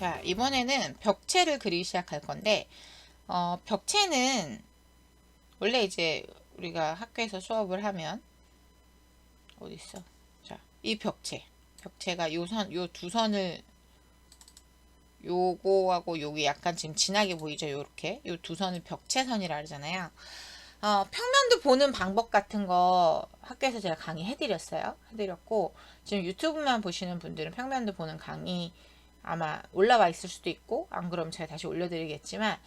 자, 이번에는 벽체를 그리기 시작할 건데, 어, 벽체는 원래 이제 우리가 학교에서 수업을 하면, 어디 있어? 자, 이 벽체. 벽체가 요 선, 요 두 선을, 요거하고 요게 약간 지금 진하게 보이죠? 요렇게. 요 두 선을 벽체선이라 그러잖아요. 어, 평면도 보는 방법 같은 거 학교에서 제가 강의 해드렸어요. 해드렸고, 지금 유튜브만 보시는 분들은 평면도 보는 강의 아마 올라와 있을 수도 있고, 안 그러면 제가 다시 올려드리겠지만,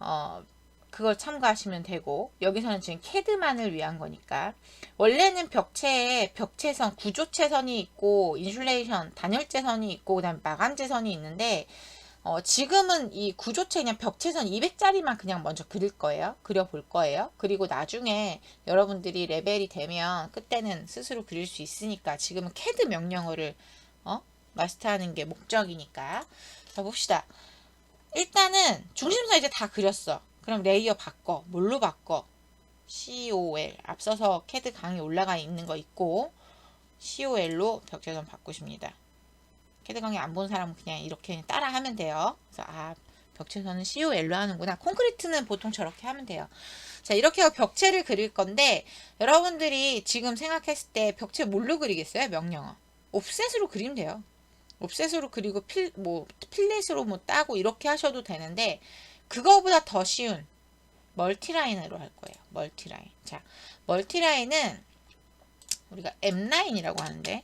어, 그걸 참고하시면 되고, 여기서는 지금 캐드만을 위한 거니까, 원래는 벽체에 벽체선, 구조체선이 있고, 인슐레이션, 단열재선이 있고, 그 다음 마감재선이 있는데, 어, 지금은 이 구조체 그냥 벽체선 200짜리만 그냥 먼저 그릴 거예요. 그려볼 거예요. 그리고 나중에 여러분들이 레벨이 되면 그때는 스스로 그릴 수 있으니까 지금은 캐드 명령어를 어? 마스터하는 게 목적이니까. 자, 봅시다. 일단은 중심선 이제 다 그렸어. 그럼 레이어 바꿔. 뭘로 바꿔? COL. 앞서서 캐드 강의 올라가 있는 거 있고 COL로 벽체선 바꾸십니다. 캐드 강의 안 본 사람은 그냥 이렇게 따라 하면 돼요. 그래서 아 벽체선은 COL로 하는구나. 콘크리트는 보통 저렇게 하면 돼요. 자 이렇게 벽체를 그릴 건데 여러분들이 지금 생각했을 때 벽체 뭘로 그리겠어요? 명령어. 옵셋으로 그리면 돼요. 옵셋으로 그리고 필, 뭐, 필렛으로 뭐 따고 이렇게 하셔도 되는데 그거보다 더 쉬운 멀티라인으로 할 거예요. 멀티라인. 자, 멀티라인은 우리가 M라인이라고 하는데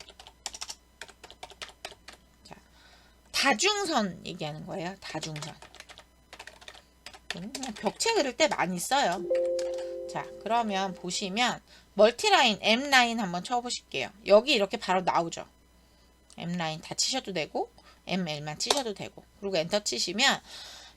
다중선 얘기하는 거예요. 다중선. 그냥 벽체 그릴 때 많이 써요. 자, 그러면 보시면 멀티라인, M라인 한번 쳐보실게요. 여기 이렇게 바로 나오죠. M라인 다 치셔도 되고 ML만 치셔도 되고 그리고 엔터 치시면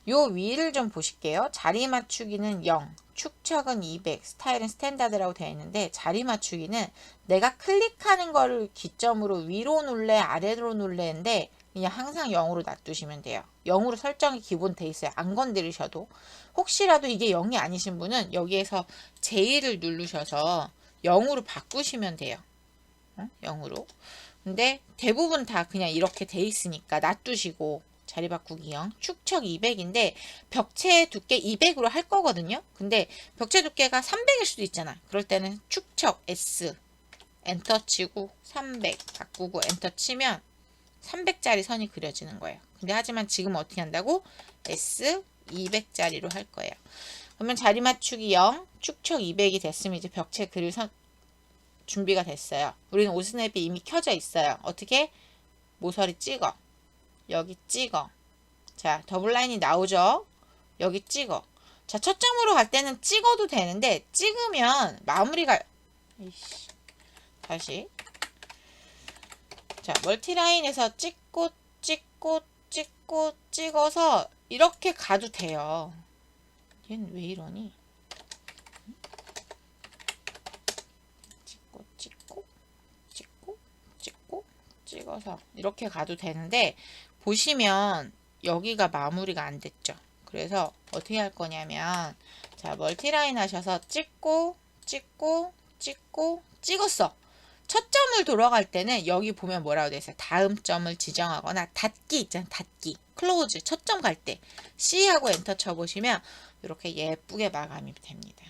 요 위를 좀 보실게요. 자리 맞추기는 0, 축척은 200, 스타일은 스탠다드라고 되어 있는데 자리 맞추기는 내가 클릭하는 거를 기점으로 위로 눌래 아래로 눌래인데 그냥 항상 0으로 놔두시면 돼요. 0으로 설정이 기본 돼 있어요. 안 건드리셔도. 혹시라도 이게 0이 아니신 분은 여기에서 J를 누르셔서 0으로 바꾸시면 돼요. 어? 0으로. 근데 대부분 다 그냥 이렇게 돼 있으니까 놔두시고 자리 바꾸기 0. 축척 200인데 벽체 두께 200으로 할 거거든요. 근데 벽체 두께가 300일 수도 있잖아. 그럴 때는 축척 S 엔터 치고 300 바꾸고 엔터 치면 300짜리 선이 그려지는 거예요. 근데 하지만 지금 어떻게 한다고? S 200짜리로 할 거예요. 그러면 자리 맞추기 0, 축척 200이 됐으면 이제 벽체 그릴 선 준비가 됐어요. 우리는 오스냅이 이미 켜져 있어요. 어떻게? 모서리 찍어. 여기 찍어. 자, 더블 라인이 나오죠? 여기 찍어. 자, 첫 점으로 갈 때는 찍어도 되는데 찍으면 마무리가 이씨. 다시 자, 멀티라인에서 찍고 찍고 찍고 찍어서 이렇게 가도 돼요. 얘는 왜 이러니? 찍고 찍고 찍고 찍어서 이렇게 가도 되는데 보시면 여기가 마무리가 안 됐죠. 그래서 어떻게 할 거냐면 자 멀티라인 하셔서 찍고 찍고 찍고 찍었어. 첫 점을 돌아갈 때는 여기 보면 뭐라고 되어 있어요? 다음 점을 지정하거나 닫기 있잖아요. 닫기. 클로즈. 첫 점 갈 때 C하고 엔터 쳐보시면 이렇게 예쁘게 마감이 됩니다.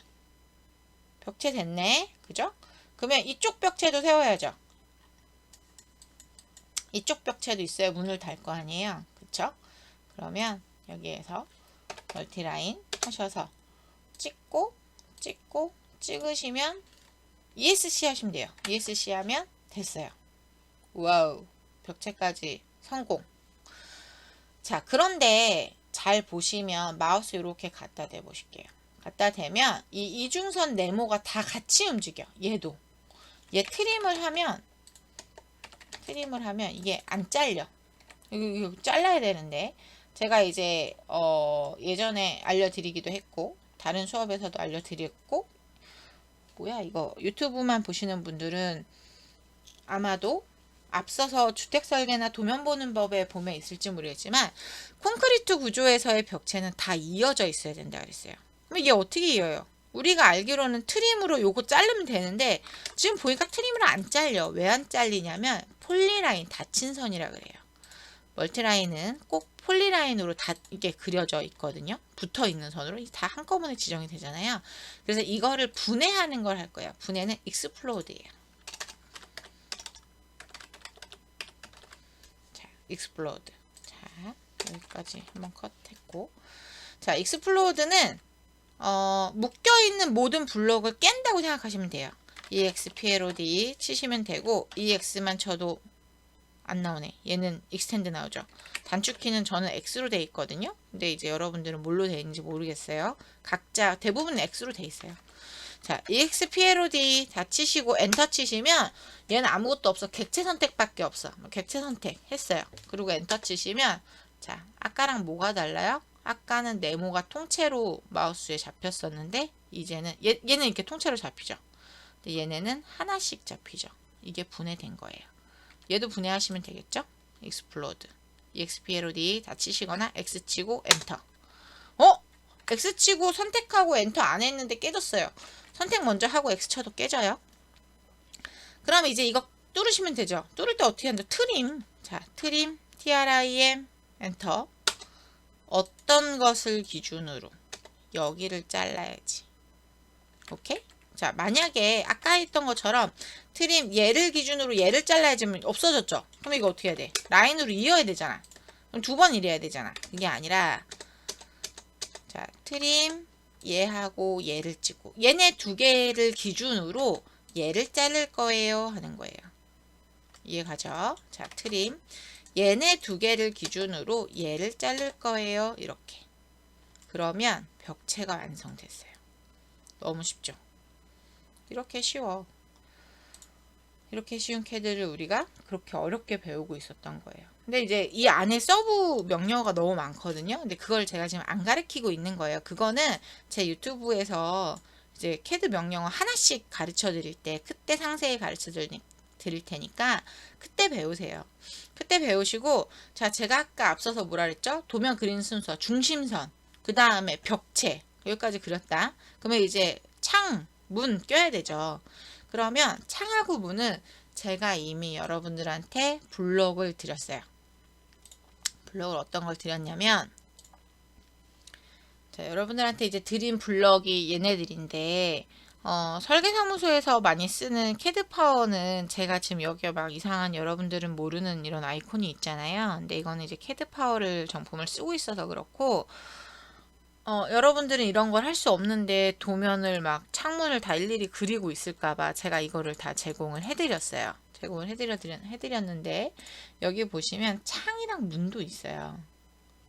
벽체 됐네. 그죠? 그러면 이쪽 벽체도 세워야죠. 이쪽 벽체도 있어야 문을 달 거 아니에요. 그쵸? 그러면 여기에서 멀티라인 하셔서 찍고 찍고 찍으시면 ESC 하시면 돼요. ESC 하면 됐어요. 와우. 벽체까지 성공. 자, 그런데 잘 보시면 마우스 이렇게 갖다 대 보실게요. 갖다 대면 이 이중선 네모가 다 같이 움직여. 얘도. 얘 트림을 하면 트림을 하면 이게 안 잘려. 이거, 이거 잘라야 되는데 제가 이제 어 예전에 알려드리기도 했고 다른 수업에서도 알려드렸고 뭐야 이거 유튜브만 보시는 분들은 아마도 앞서서 주택 설계나 도면 보는 법에 보면 있을지 모르겠지만 콘크리트 구조에서의 벽체는 다 이어져 있어야 된다 그랬어요. 그럼 이게 어떻게 이어요? 우리가 알기로는 트림으로 요거 자르면 되는데 지금 보니까 트림으로 안 잘려. 왜 안 잘리냐면 폴리라인 닫힌 선이라 그래요. 멀티라인은 꼭 폴리라인으로 다 이게 그려져 있거든요. 붙어 있는 선으로 다 한꺼번에 지정이 되잖아요. 그래서 이거를 분해하는 걸 할 거예요. 분해는 익스플로드예요. 자, 익스플로드. 자, 여기까지 한번 컷했고. 자, 익스플로드는 어, 묶여 있는 모든 블록을 깬다고 생각하시면 돼요. EXPLOD 치시면 되고 EX만 쳐도 안 나오네. 얘는 익스텐드 나오죠. 단축키는 저는 X로 돼 있거든요. 근데 이제 여러분들은 뭘로 돼 있는지 모르겠어요. 각자 대부분 X로 돼 있어요. 자, EXPLOD 다 치시고 엔터 치시면 얘는 아무것도 없어. 객체 선택밖에 없어. 뭐 객체 선택 했어요. 그리고 엔터 치시면 자, 아까랑 뭐가 달라요? 아까는 네모가 통째로 마우스에 잡혔었는데 이제는 얘, 얘는 이렇게 통째로 잡히죠. 근데 얘네는 하나씩 잡히죠. 이게 분해된 거예요. 얘도 분해하시면 되겠죠? explode, explod 다 치시거나 x 치고 엔터. 어? x 치고 선택하고 엔터 안 했는데 깨졌어요. 선택 먼저 하고 x 쳐도 깨져요. 그럼 이제 이거 뚫으시면 되죠. 뚫을 때 어떻게 한다? 트림. 자, 트림, trim, 엔터. 어떤 것을 기준으로 여기를 잘라야지. 오케이? 자, 만약에 아까 했던 것처럼 트림 얘를 기준으로 얘를 잘라야지 없어졌죠? 그럼 이거 어떻게 해야 돼? 라인으로 이어야 되잖아. 그럼 두 번 이래야 되잖아. 그게 아니라 자, 트림 얘하고 얘를 찍고 얘네 두 개를 기준으로 얘를 자를 거예요 하는 거예요. 이해가죠? 자, 트림 얘네 두 개를 기준으로 얘를 자를 거예요. 이렇게. 그러면 벽체가 완성됐어요. 너무 쉽죠? 이렇게 쉬워. 이렇게 쉬운 캐드를 우리가 그렇게 어렵게 배우고 있었던 거예요. 근데 이제 이 안에 서브 명령어가 너무 많거든요. 근데 그걸 제가 지금 안 가르치고 있는 거예요. 그거는 제 유튜브에서 이제 캐드 명령어 하나씩 가르쳐 드릴 때 그때 상세히 가르쳐 드릴 테니까 그때 배우세요. 그때 배우시고 자 제가 아까 앞서서 뭐라 그랬죠? 도면 그린 순서 중심선 그 다음에 벽체 여기까지 그렸다. 그러면 이제 창, 문 껴야 되죠. 그러면 창하고 문은 제가 이미 여러분들한테 블록을 드렸어요. 블록을 어떤 걸 드렸냐면 자, 여러분들한테 이제 드린 블럭이 얘네들인데 어, 설계사무소에서 많이 쓰는 캐드 파워는 제가 지금 여기에 막 이상한 여러분들은 모르는 이런 아이콘이 있잖아요. 근데 이거는 이제 캐드 파워를 정품을 쓰고 있어서 그렇고 어, 여러분들은 이런 걸 할 수 없는데 도면을 막 창문을 다 일일이 그리고 있을까봐 제가 이거를 다 제공을 해드렸어요. 제공을 해드려, 해드렸는데 여기 보시면 창이랑 문도 있어요.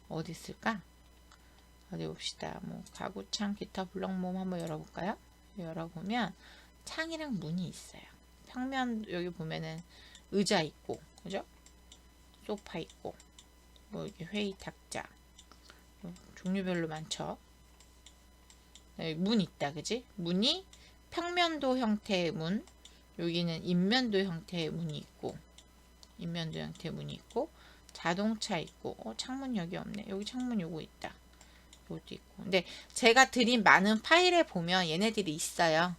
어디 있을까? 어디 봅시다. 뭐 가구창, 기타 블럭몸 한번 열어볼까요? 열어보면 창이랑 문이 있어요. 평면 여기 보면은 의자 있고, 그죠? 소파 있고, 뭐 이게 회의 탁자, 종류별로 많죠. 네, 문 있다, 그지? 문이 평면도 형태의 문, 여기는 인면도 형태의 문이 있고, 인면도 형태의 문이 있고, 자동차 있고, 어, 창문 여기 없네. 여기 창문 요거 있다. 요것도 있고. 근데 제가 드린 많은 파일에 보면 얘네들이 있어요.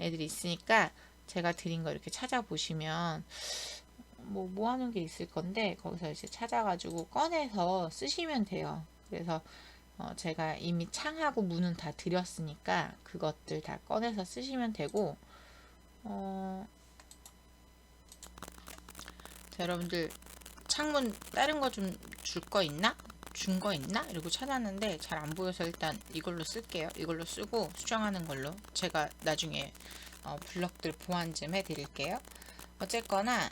얘네들이 있으니까 제가 드린 거 이렇게 찾아보시면 뭐, 뭐 하는 게 있을 건데, 거기서 이제 찾아가지고 꺼내서 쓰시면 돼요. 그래서 어, 제가 이미 창하고 문은 다 드렸으니까 그것들 다 꺼내서 쓰시면 되고 어, 자, 여러분들 창문 다른 거 좀 줄 거 있나? 준 거 있나? 이러고 찾았는데 잘 안 보여서 일단 이걸로 쓸게요. 이걸로 쓰고 수정하는 걸로 제가 나중에 어, 블럭들 보완 좀 해드릴게요. 어쨌거나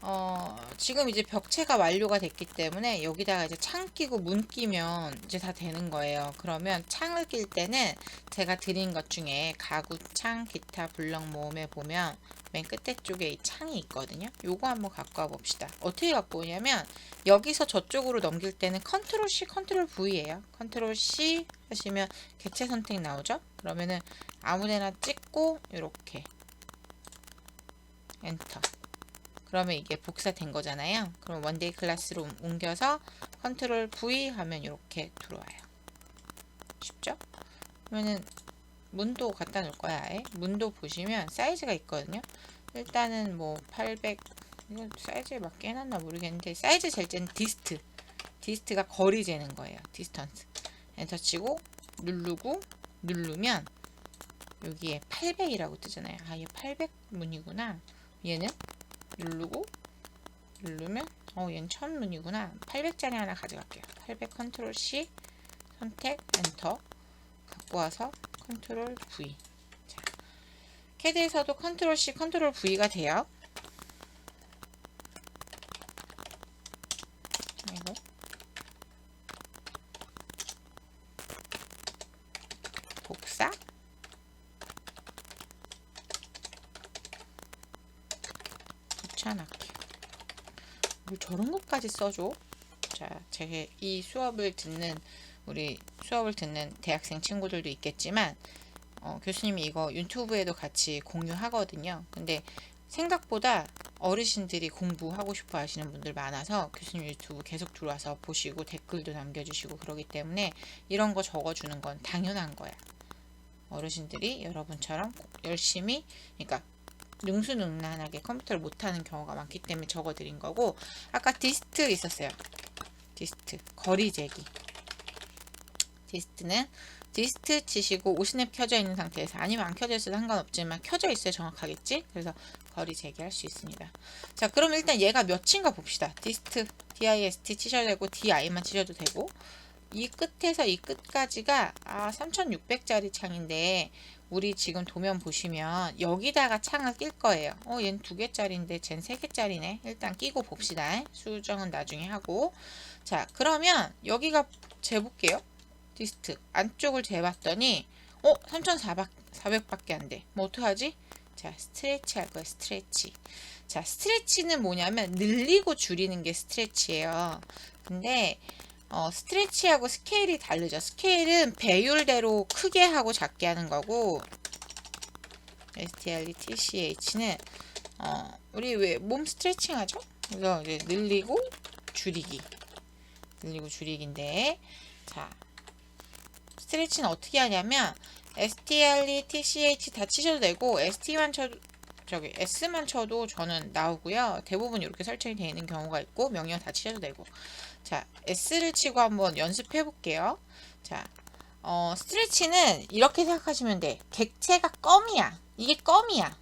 어, 지금 이제 벽체가 완료가 됐기 때문에 여기다가 이제 창 끼고 문 끼면 이제 다 되는 거예요. 그러면 창을 낄 때는 제가 드린 것 중에 가구 창, 기타 블럭 모음에 보면 맨 끝에 쪽에 이 창이 있거든요. 요거 한번 갖고 와 봅시다. 어떻게 갖고 오냐면 여기서 저쪽으로 넘길 때는 컨트롤 C, 컨트롤 V예요. 컨트롤 C 하시면 객체 선택 나오죠? 그러면은 아무데나 찍고 이렇게 엔터. 그러면 이게 복사된 거잖아요. 그럼 원데이 클래스로 옮겨서 컨트롤 V 하면 이렇게 들어와요. 쉽죠? 그러면은 문도 갖다 놓을 거야. 아예. 문도 보시면 사이즈가 있거든요. 일단은 뭐 800, 이거 사이즈에 맞게 해놨나 모르겠는데 사이즈 잴 때는 디스트 디스트가 거리 재는 거예요 디스턴스 엔터 치고 누르고 누르면 여기에 800이라고 뜨잖아요 아 얘 800 문이구나 얘는 누르고 누르면 어 얘는 1000문이구나. 800짜리 하나 가져갈게요. 800 컨트롤 C 선택 엔터. 갖고 와서 컨트롤 V. 자, 캐드에서도 컨트롤 C 컨트롤 V가 돼요 이거 복사 붙여넣기 뭐 것까지 써줘 자, 제 이 수업을 듣는 우리 수업을 듣는 대학생 친구들도 있겠지만 어, 교수님이 이거 유튜브에도 같이 공유하거든요. 근데 생각보다 어르신들이 공부하고 싶어 하시는 분들 많아서 교수님 유튜브 계속 들어와서 보시고 댓글도 남겨주시고 그러기 때문에 이런 거 적어주는 건 당연한 거야. 어르신들이 여러분처럼 열심히, 그러니까 능수능란하게 컴퓨터를 못하는 경우가 많기 때문에 적어드린 거고 아까 디스트 있었어요. 디스트 거리 재기. 디스트는 디스트 치시고 오스냅 켜져 있는 상태에서 아니면 안 켜져 있어도 상관없지만 켜져 있어야 정확하겠지? 그래서 거리 재기할 수 있습니다. 자, 그럼 일단 얘가 몇인가 봅시다. 디스트, DIST 치셔도 되고 DI만 치셔도 되고 이 끝에서 이 끝까지가 아 3600짜리 창인데 우리 지금 도면 보시면 여기다가 창을 낄 거예요. 어, 얘는 두 개짜리인데 쟨 세 개짜리네. 일단 끼고 봅시다. 수정은 나중에 하고. 자, 그러면 여기가 재볼게요. 디스트 안쪽을 재봤더니 어 3,400밖에 안 돼. 뭐 어떡하지? 자 스트레치 할 거예요. 스트레치. 자 스트레치는 뭐냐면 늘리고 줄이는 게 스트레치예요. 근데 어, 스트레치하고 스케일이 다르죠. 스케일은 배율대로 크게 하고 작게 하는 거고 STRE TCH는 어, 우리 왜 몸 스트레칭 하죠? 그래서 이제 늘리고 줄이기 늘리고 줄이기인데 자 스트레치는 어떻게 하냐면 STRE, TCH 다 치셔도 되고 ST만 쳐도 저기 S만 쳐도 저는 나오고요. 대부분 이렇게 설정이 되어 있는 경우가 있고 명령 다 치셔도 되고 자 S를 치고 한번 연습해 볼게요. 자 어, 스트레치는 이렇게 생각하시면 돼. 객체가 껌이야. 이게 껌이야.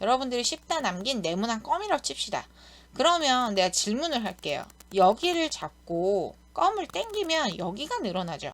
여러분들이 쉽다 남긴 네모난 껌이라고 칩시다. 그러면 내가 질문을 할게요. 여기를 잡고 껌을 당기면 여기가 늘어나죠.